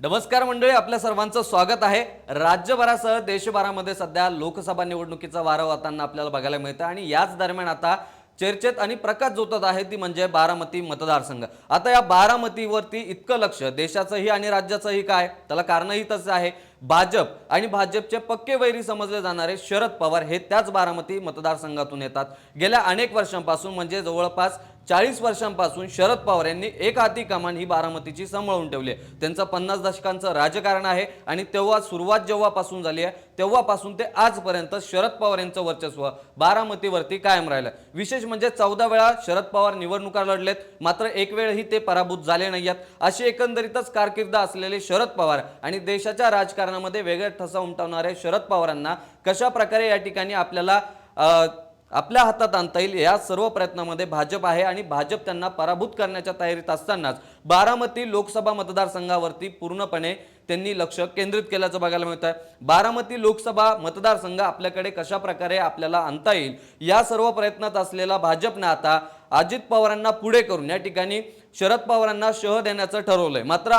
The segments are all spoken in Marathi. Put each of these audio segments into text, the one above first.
नमस्कार मंडळी आपल्या सर्वांचं स्वागत आहे. राज्यभरासह देशभरामध्ये सध्या लोकसभा निवडणुकीचा वारा वाहताना आपल्याला बघायला मिळतं आणि याच दरम्यान आता चर्चेत आणि प्रकाश जोतत आहे ती म्हणजे बारामती मतदारसंघ. आता या बारामतीवरती इतकं लक्ष देशाचंही आणि राज्याचंही काय? त्याला कारणही तसं आहे. भाजप आणि भाजपचे पक्के वैरी समजले जाणारे शरद पवार हे त्याच बारामती मतदारसंघातून येतात. गेल्या अनेक वर्षांपासून म्हणजे जवळपास चाळीस वर्षांपासून शरद पवार यांनी एक हाती कमान ही बारामतीची सांभाळून ठेवली आहे. त्यांचं पन्नास दशकांचं राजकारण आहे आणि तेव्हा सुरुवात जेव्हापासून झाली आहे तेव्हापासून ते आजपर्यंत शरद पवार यांचं वर्चस्व बारामतीवरती कायम राहिलं विशेष म्हणजे चौदा वेळा शरद पवार निवडणुका लढलेत मात्र एक वेळही ते पराभूत झाले नाही आहेत. अशी एकंदरीतच कारकीर्द असलेले शरद पवार आणि देशाच्या राजकारणामध्ये वेगळे ठसा उमटवणारे शरद पवारांना कशा प्रकारे या ठिकाणी आपल्याला आपल्या हातात आणता येईल या सर्व प्रयत्नामध्ये भाजप आहे आणि भाजप त्यांना पराभूत करण्याच्या तयारीत असतानाच बारामती लोकसभा मतदारसंघावरती पूर्णपणे त्यांनी लक्ष केंद्रित केल्याचं बघायला मिळत आहे बारामती लोकसभा मतदारसंघ आपल्याकडे कशा प्रकारे आपल्याला आणता येईल या सर्व प्रयत्नात असलेला भाजपने आता अजित पवारांना पुढे करून या ठिकाणी शरद पवारांना शह देण्याचं ठरवलंय. मात्र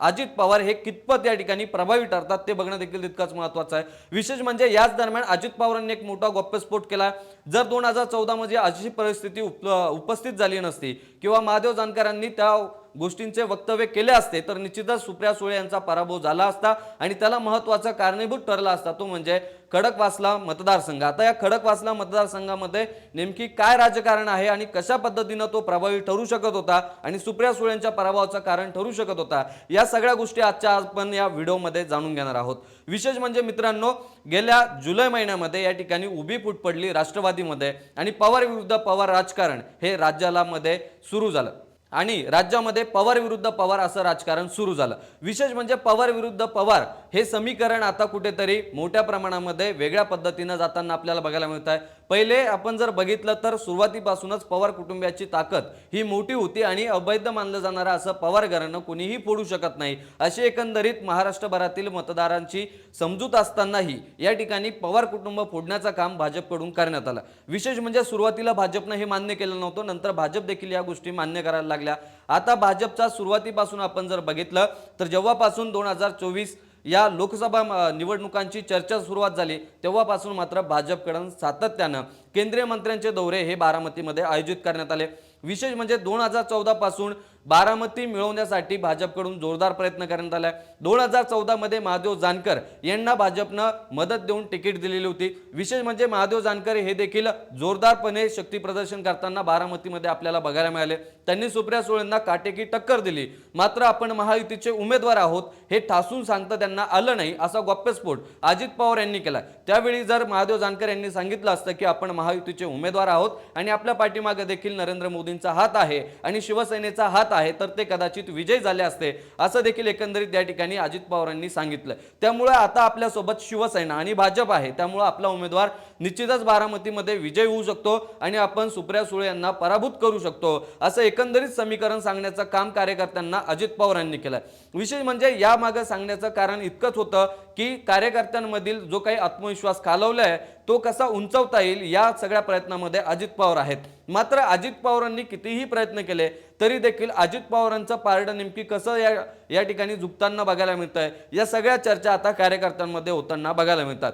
अजित पवार हे कितपत या ठिकाणी प्रभावी ठरतात ते बघणं देखील तितकंच महत्वाचं आहे. विशेष म्हणजे याच दरम्यान अजित पवारांनी एक मोठा गप्पस्फोट केला. जर दोन हजार चौदामध्ये अशी परिस्थिती उप उपस्थित झाली नसती किंवा महादेव जानकरांनी त्या गोष्टींचे वक्तव्य केले असते तर निश्चितच सुप्रिया सुळे यांचा पराभव झाला असता आणि त्याला महत्त्वाचा कारणीभूत ठरला असता तो म्हणजे खडकवासला मतदारसंघ. आता या खडकवासला मतदारसंघामध्ये नेमकी काय राजकारण आहे आणि कशा पद्धतीनं तो प्रभावी ठरू शकत होता आणि सुप्रिया सुळे यांच्या पराभवाचं कारण ठरू शकत होता या सगळ्या गोष्टी आजच्या आपण या व्हिडिओमध्ये जाणून घेणार आहोत. विशेष म्हणजे मित्रांनो गेल्या जुलै महिन्यामध्ये या ठिकाणी उभी फूट पडली राष्ट्रवादीमध्ये आणि पवार विरुद्ध पवार राजकारण हे राज्याला मध्ये सुरू झालं. आणि राज्यामध्ये पवार विरुद्ध पवार असं राजकारण सुरू झालं. विशेष म्हणजे पवार विरुद्ध पवार हे समीकरण आता कुठेतरी मोठ्या प्रमाणामध्ये वेगळ्या पद्धतीनं जाताना आपल्याला बघायला मिळत आहे पहिले आपण जर बघितलं तर सुरुवातीपासूनच पवार कुटुंबियाची ताकद ही मोठी होती आणि अवैध मानलं जाणारं असं पवार घरानं कुणीही फोडू शकत नाही. अशी एकंदरीत महाराष्ट्रभरातील मतदारांची समजूत असतानाही या ठिकाणी पवार कुटुंब फोडण्याचं काम भाजपकडून करण्यात आलं. विशेष म्हणजे सुरुवातीला भाजपनं हे मान्य केलं नव्हतं नंतर भाजप देखील या गोष्टी मान्य करायला लागल्या. आता भाजपचा सुरुवातीपासून आपण जर बघितलं तर जेव्हापासून दोन हजार चोवीस या लोकसभा निवडणुकांची चर्चा सुरुवात झाली. तेव्हापासून मात्र भाजपकडून सातत्यानं केंद्रीय मंत्र्यांचे दौरे हे बारामतीमध्ये आयोजित करण्यात आले. विशेष म्हणजे दोन हजार चौदा पासून बारामती मिळवण्यासाठी भाजपकडून जोरदार प्रयत्न करण्यात आलाय. दोन हजार चौदामध्ये महादेव जानकर यांना भाजपनं मदत देऊन तिकीट दिलेली होती. विशेष म्हणजे महादेव जानकर हे देखील जोरदारपणे शक्ती प्रदर्शन करताना बारामतीमध्ये आपल्याला बघायला मिळाले. त्यांनी सुप्रिया सुळेंना काटेकी टक्कर दिली. मात्र आपण महायुतीचे उमेदवार आहोत हे ठासून सांगता त्यांना आलं नाही असा गौप्यस्फोट अजित पवार यांनी केला त्यावेळी जर महादेव जानकर यांनी सांगितलं असतं की आपण महायुतीचे उमेदवार आहोत आणि आपल्या पाठीमागे देखील नरेंद्र मोदी मोदींचा हात आहे आणि शिवसेनेचा हात आहे तर ते कदाचित विजय झाले असते असं देखील एकंदरीत या ठिकाणी अजित पवारांनी सांगितलं. त्यामुळे आता आपल्यासोबत शिवसेना आणि भाजप आहे त्यामुळे आपला उमेदवार निश्चितच बारामतीमध्ये विजय होऊ शकतो आणि आपण सुप्रिया सुळे यांना पराभूत करू शकतो असं एकंदरीत समीकरण सांगण्याचं काम कार्यकर्त्यांना अजित पवारांनी केलं विशेष म्हणजे यामागे सांगण्याचं कारण इतकंच होतं की कार्यकर्त्यांमधील जो काही आत्मविश्वास खालवलाय तो कसा उंचवता येईल या सगळ्या प्रयत्नामध्ये अजित पवार आहेत. मात्र अजित पवारांनी कितीही प्रयत्न केले तरी देखील अजित पवारांचं पारडं नेमकी कसं या या ठिकाणी झुकताना बघायला मिळतं आहे या सगळ्या चर्चा आता कार्यकर्त्यांमध्ये होताना बघायला मिळतात.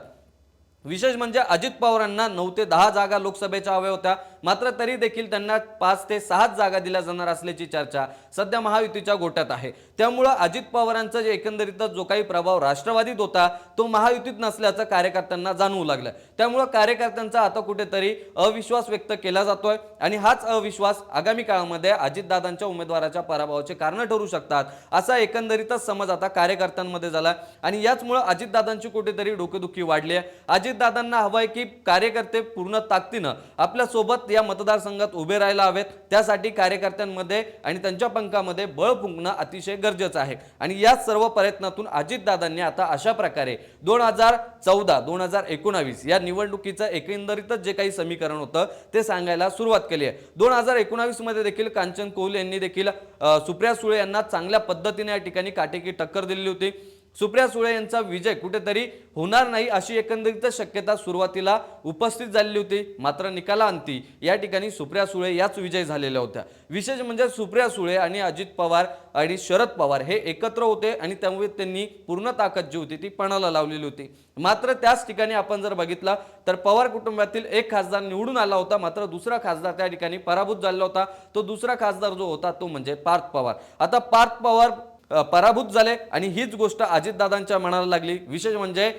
विशेष म्हणजे अजित पवारांना नऊ ते दहा जागा लोकसभेच्या हव्या होत्या. मात्र तरी देखील त्यांना पाच ते सहाच जागा दिल्या जाणार असल्याची चर्चा सध्या महायुतीच्या गोट्यात आहे. त्यामुळं अजित पवारांचा जे एकंदरीतच जो काही प्रभाव राष्ट्रवादीत होता तो महायुतीत नसल्याचं कार्यकर्त्यांना जाणवू लागलं. त्यामुळं कार्यकर्त्यांचा आता कुठेतरी अविश्वास व्यक्त केला जातोय आणि हाच अविश्वास आगामी काळामध्ये अजितदादांच्या उमेदवाराच्या पराभवाचे कारण ठरू शकतात असा एकंदरीतच समज आता कार्यकर्त्यांमध्ये झाला. आणि याचमुळं अजितदादांची कुठेतरी डोकेदुखी वाढली आहे अजितदादांना हवं आहे की कार्यकर्ते पूर्ण ताकदीनं आपल्यासोबत या मतदारसंघात उभे राहायला हवेत. त्यासाठी कार्यकर्त्यांमध्ये आणि त्यांच्या पंखामध्ये बळ फुंकणं अतिशय गरजेचं आहे. आणि या सर्व प्रयत्नातून अजितदादांनी आता अशा प्रकारे दोन हजार चौदा दोन हजार एकोणावीस या निवडणुकीचं एकंदरीतच जे काही समीकरण होतं ते सांगायला सुरुवात केली आहे. दोन हजार एकोणावीसमध्ये देखील कांचन कौल यांनी देखील सुप्रिया सुळे यांना चांगल्या पद्धतीने या ठिकाणी काटेकी टक्कर दिलेली होती. सुप्रिया सुळे यांचा विजय कुठेतरी होणार नाही अशी एकंदरीत शक्यता सुरुवातीला उपस्थित झालेली होती. मात्र निकालांती या ठिकाणी सुप्रिया सुळे याच विजय झालेल्या होत्या. विशेष म्हणजे सुप्रिया सुळे आणि अजित पवार आणि शरद पवार हे एकत्र होते आणि त्यामुळे त्यांनी पूर्ण ताकद जी होती ती पणाला लावलेली होती. मात्र त्याच ठिकाणी आपण जर बघितलं तर पवार कुटुंबातील एक खासदार निवडून आला होता मात्र दुसरा खासदार त्या ठिकाणी पराभूत झालेला होता. तो दुसरा खासदार जो होता तो म्हणजे पार्थ पवार. आता पार्थ पवार पराभूत झाले आणि हीच गोष्ट अजितदादांच्या मनाला लागली. विशेष म्हणजे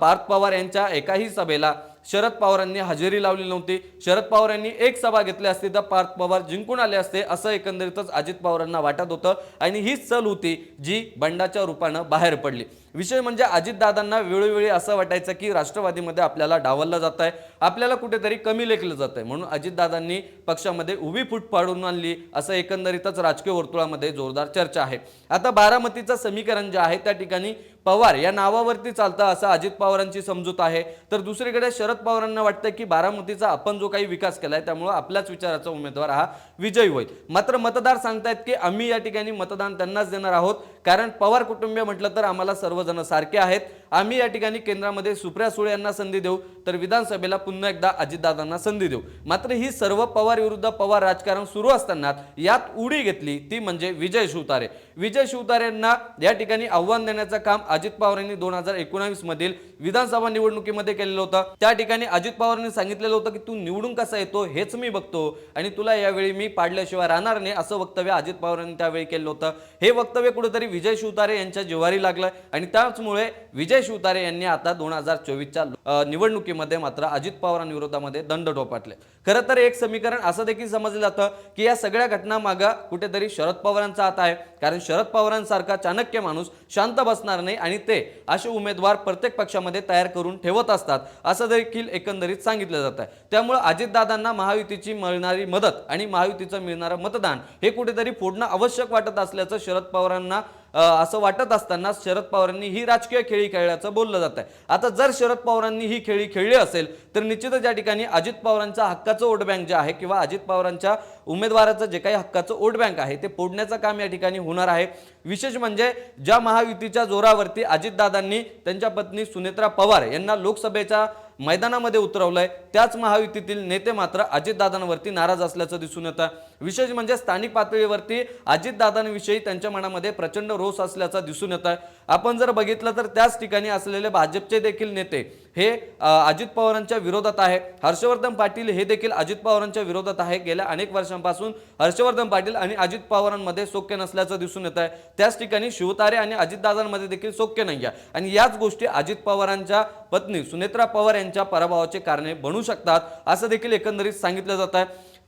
पार्थ पवार यांच्या एकाही सभेला शरद पवारांनी हजेरी लावली नव्हती. शरद पवार यांनी एक सभा घेतली असती तर पार्थ पवार जिंकून आले असते असं एकंदरीतच अजित पवारांना वाटत होतं. आणि हीच चल होती जी बंडाच्या रूपानं बाहेर पडली. विषय म्हणजे अजितदादांना वेळोवेळी असं वाटायचं की राष्ट्रवादीमध्ये आपल्याला डावललं जात आहे आपल्याला कुठेतरी कमी लेखलं जात आहे म्हणून अजितदादांनी पक्षामध्ये उभी फूट पाडून आणली असं एकंदरीतच राजकीय वर्तुळामध्ये जोरदार चर्चा आहे. आता बारामतीचं समीकरण जे आहे त्या ठिकाणी पवार या नावावरती चालतं असं अजित पवारांची समजूत आहे. तर दुसरीकडे शरद पवारांना वाटतं की बारामतीचा आपण जो काही विकास केला आहे त्यामुळे आपल्याच विचाराचा उमेदवार हा विजयी होईल. मात्र मतदार सांगतायत की आम्ही या ठिकाणी मतदान त्यांनाच देणार आहोत. कारण पवार कुटुंबीय म्हटलं तर आम्हाला सर्वजण सारखे आहेत. आम्ही या ठिकाणी केंद्रामध्ये सुप्रिया सुळे यांना संधी देऊ तर विधानसभेला पुन्हा एकदा अजितदादांना संधी देऊ. मात्र ही सर्व पवार विरुद्ध पवार राजकारण सुरू असताना यात उडी घेतली ती म्हणजे विजय शिवतारे. विजय शिवतारेंना या ठिकाणी आव्हान देण्याचं काम अजित पवार यांनी दोन हजार एकोणावीस मधील विधानसभा निवडणुकीमध्ये केलेलं होतं. त्या ठिकाणी अजित पवारांनी सांगितलेलं होतं की तू निवडून कसा येतो हेच मी बघतो आणि तुला यावेळी मी पाडल्याशिवाय राहणार नाही असं वक्तव्य अजित पवारांनी त्यावेळी केलं होतं. हे वक्तव्य कुठेतरी विजय शिवतारे यांच्या जिवारी लागलं आणि त्याचमुळे विजय शिवतारे यांनी आता दोन हजार चोवीसच्या निवडणुकीमध्ये मात्र अजित पवारांविरोधामध्ये दंड टोपाटले. खरं तर एक समीकरण असं देखील समजलं जातं की या सगळ्या घटनामागा कुठेतरी शरद पवारांचा हात आहे. कारण शरद पवारांसारखा चाणक्य माणूस शांत बसणार नाही आणि ते असे उमेदवार प्रत्येक पक्षामध्ये तयार करून ठेवत असतात असं देखील एकंदरीत सांगितलं जात आहे. त्यामुळे अजितदादांना महायुतीची मिळणारी मदत आणि महायुतीचं मिळणारं मतदान हे कुठेतरी फोडणं आवश्यक वाटत असल्याचं शरद पवारांना असं वाटत असताना शरद पवारांनी ही राजकीय खेळी खेळल्याचं बोललं जात आहे आता जर शरद पवारांनी ही खेळी खेळली असेल तर निश्चितच या ठिकाणी अजित पवारांचा हक्काचं वोट बँक जे आहे किंवा अजित पवारांच्या उमेदवाराचं जे काही हक्काचं वोट बँक आहे ते फोडण्याचं काम या ठिकाणी होणार आहे. विशेष म्हणजे ज्या महायुतीच्या जोरावरती अजितदादांनी त्यांच्या पत्नी सुनेत्रा पवार यांना लोकसभेच्या मैदानामध्ये उतरवलंय. त्याच महायुतीतील नेते मात्र अजितदादांवरती नाराज असल्याचं दिसून येतं. विशेष म्हणजे स्थानिक पातळीवरती अजितदादांविषयी त्यांच्या मनामध्ये प्रचंड रोष असल्याचा दिसून येत. आहे आपण जर बघितलं तर त्याच ठिकाणी असलेले भाजपचे देखील नेते हे अजित पवारांच्या विरोधात आहे. हर्षवर्धन पाटील हे देखील अजित पवारांच्या विरोधात आहे. गेल्या अनेक वर्षांपासून हर्षवर्धन पाटील आणि अजित पवारांमध्ये सौख्य नसल्याचं दिसून येत आहे. त्याच ठिकाणी शिवतारे आणि अजितदादांमध्ये देखील सौख्य नाही आहे. आणि याच गोष्टी अजित पवारांच्या पत्नी सुनेत्रा पवार यांच्या पराभवाचे कारणे बनू शकतात असं देखील एकंदरीत सांगितलं जात आहे.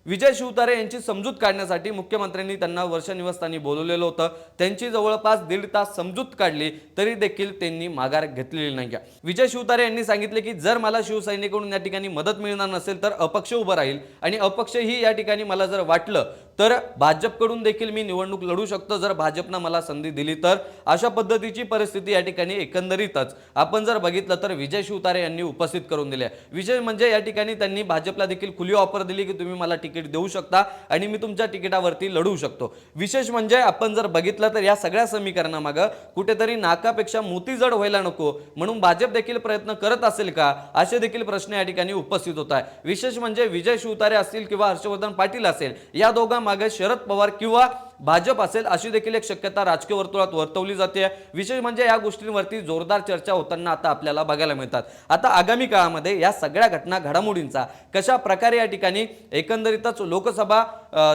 विजय शिवतारे यांची समजूत काढण्यासाठी मुख्यमंत्र्यांनी त्यांना वर्ष निवासस्थानी बोलवलेलं होतं. त्यांची जवळपास दीड तास समजूत काढली तरी देखील त्यांनी माघार घेतलेली नाही. विजय शिवतारे यांनी सांगितले की जर मला शिवसैनिकडून या ठिकाणी मदत मिळणार नसेल तर अपक्ष उभं राहील आणि अपक्ष ही या ठिकाणी मला जर वाटलं तर भाजपकडून देखील मी निवडणूक लढू शकतो जर भाजपनं मला संधी दिली तर. अशा पद्धतीची परिस्थिती या ठिकाणी एकंदरीतच. आपण जर बघितलं तर विजय शिवतारे यांनी उपस्थित करून दिले विजय म्हणजे या ठिकाणी त्यांनी भाजपला देखील खुली ऑफर दिली की तुम्ही मला तिकीट देऊ शकता आणि मी तुमच्या तिकिटावरती लढू शकतो. विशेष म्हणजे आपण जर बघितलं तर या सगळ्या समीकरणामागं कुठेतरी नाकापेक्षा मोती जड व्हायला नको. म्हणून भाजप देखील प्रयत्न करत असेल का? असे देखील प्रश्न या ठिकाणी उपस्थित होत आहे विशेष म्हणजे विजय शिवतारे असतील किंवा हर्षवर्धन पाटील असेल या मागे शरद पवार किंवा भाजप असेल अशी देखील एक शक्यता राजकीय वर्तुळात वर्तवली जाते. विशेष म्हणजे या गोष्टींवरती जोरदार चर्चा होताना आता आपल्याला बघायला मिळतात. आता आगामी काळामध्ये या सगळ्या घटना घडामोडींचा कशा प्रकारे या ठिकाणी एकंदरीतच लोकसभा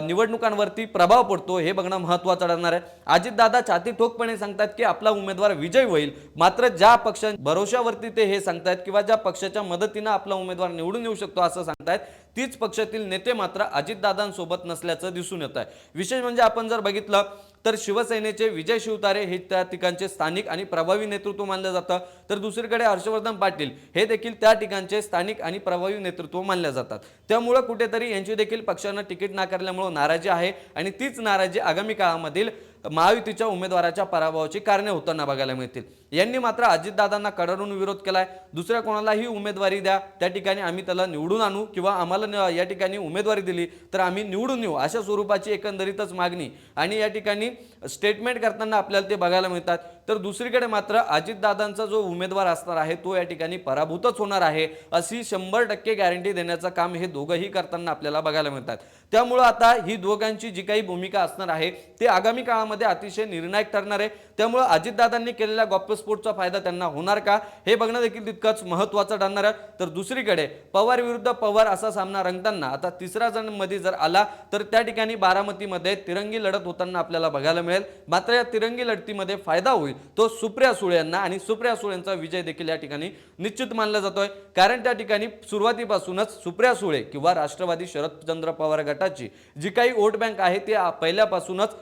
निवडणुकांवरती प्रभाव पडतो हे बघणं महत्वाचं ठरणार आहे. अजितदादा छाती ठोकपणे सांगतात की आपला उमेदवार विजय होईल. मात्र ज्या पक्ष भरोशावरती ते हे सांगतायत किंवा ज्या पक्षाच्या मदतीनं आपला उमेदवार निवडून येऊ शकतो असं सांगतायत तीच पक्षातील नेते मात्र अजितदादांसोबत नसल्याचं दिसून येत आहे विशेष म्हणजे आपण जर बघितलं तर शिवसेनेचे विजय शिवतारे हे त्या ठिकाणचे स्थानिक आणि प्रभावी नेतृत्व मानलं जातं. तर दुसरीकडे हर्षवर्धन पाटील हे देखील त्या ठिकाणचे स्थानिक आणि प्रभावी नेतृत्व मानल्या जातात. त्यामुळं कुठेतरी यांची देखील पक्षानं तिकीट नाकारल्यामुळं नाराजी आहे आणि तीच नाराजी आगामी काळामधील महायुतीच्या उमेदवाराच्या पराभवाची कारणे होताना बघायला मिळतील. यांनी मात्र अजितदादांना कडाडून विरोध केलाय. दुसऱ्या कोणालाही उमेदवारी द्या. त्या ठिकाणी आम्ही त्याला निवडून आणू किंवा आम्हाला न- या ठिकाणी उमेदवारी दिली तर आम्ही निवडून येऊ अशा स्वरूपाची एकंदरीतच मागणी. आणि या ठिकाणी स्टेटमेंट करताना आपल्याला ते बघायला मिळतात. तर दुसरीकडे मात्र अजितदादांचा जो उमेदवार असणार आहे तो या ठिकाणी पराभूतच होणार आहे अशी शंभर टक्के गॅरंटी देण्याचं काम हे दोघंही करताना आपल्याला बघायला मिळतात. त्यामुळं आता ही दोघांची जी काही भूमिका असणार आहे ते आगामी काळामध्ये अतिशय निर्णायक ठरणार आहे. त्यामुळं अजितदादांनी केलेल्या गॉप्यस्फोटचा फायदा त्यांना होणार का? हे बघणं देखील तितकंच महत्त्वाचं ठरणार आहे. तर दुसरीकडे पवार विरुद्ध पवार असा सामना रंगताना आता तिसरा जणमध्ये जर आला तर त्या ठिकाणी बारामतीमध्ये तिरंगी लढत होताना आपल्याला बघायला मिळेल. मात्र या तिरंगी लढतीमध्ये फायदा होईल तो सुप्रिया सुळे यांना आणि सुप्रिया सुळेंचा विजय देखील या ठिकाणी निश्चित मानला जातोय. कारण त्या ठिकाणी सुरुवातीपासूनच सुप्रिया सुळे किंवा राष्ट्रवादी शरदचंद्र पवार गटाची जी काही वोट बँक आहे ती पहिल्यापासूनच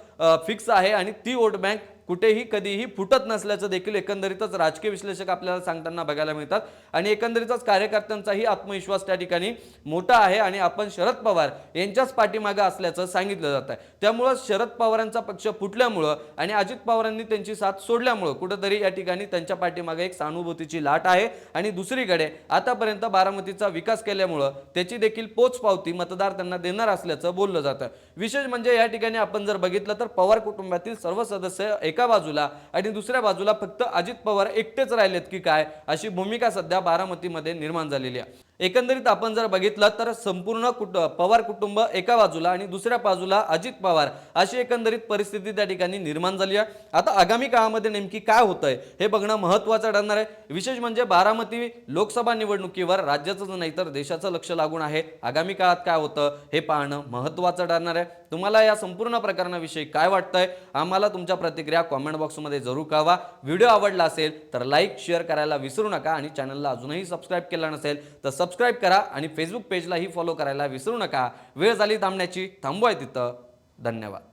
फिक्स आहे आणि ती वोट बँक कुठेही कधीही फुटत नसल्याचं देखील एकंदरीतच राजकीय विश्लेषक आपल्याला सांगताना बघायला मिळतात. आणि एकंदरीतच कार्यकर्त्यांचाही आत्मविश्वास त्या ठिकाणी मोठा आहे आणि आपण शरद पवार यांच्याच पाठीमागं असल्याचं सांगितलं जात आहे त्यामुळं शरद पवारांचा पक्ष फुटल्यामुळं आणि अजित पवारांनी त्यांची साथ सोडल्यामुळं कुठंतरी या ठिकाणी त्यांच्या पाठीमागे एक सहानुभूतीची लाट आहे. आणि दुसरीकडे आतापर्यंत बारामतीचा विकास केल्यामुळं त्याची देखील पोचपावती मतदार त्यांना देणार असल्याचं बोललं जातं. विशेष म्हणजे या ठिकाणी आपण जर बघितलं तर पवार कुटुंबातील सर्व सदस्य एका एका बाजूला आणि दुसऱ्या बाजूला फक्त अजित पवार एकटेच राहिलेत की काय अशी भूमिका सध्या बारामतीमध्ये निर्माण झालेली आहे. एकंदरीत आपण जर बघितलं तर संपूर्ण कुट पवार कुटुंब एका बाजूला आणि दुसऱ्या बाजूला अजित पवार अशी एकंदरीत परिस्थिती त्या ठिकाणी निर्माण झाली आहे. आता आगामी काळामध्ये नेमकी काय होतंय हे बघणं महत्त्वाचं ठरणार आहे. विशेष म्हणजे बारामती लोकसभा निवडणुकीवर राज्याचंच नाही तर देशाचं लक्ष लागून आहे. आगामी काळात काय होतं हे पाहणं महत्त्वाचं ठरणार आहे. तुम्हाला या संपूर्ण प्रकरणाविषयी काय वाटतंय आम्हाला तुमच्या प्रतिक्रिया कॉमेंट बॉक्समध्ये जरूर कळवा. व्हिडिओ आवडला असेल तर लाईक शेअर करायला विसरू नका आणि चॅनलला अजूनही सबस्क्राईब केलं नसेल तर सबस्क्राईब करा आणि फेसबुक पेजलाही फॉलो करायला विसरू नका. वेळ झाली थांबण्याची थांबवाय तिथं. धन्यवाद.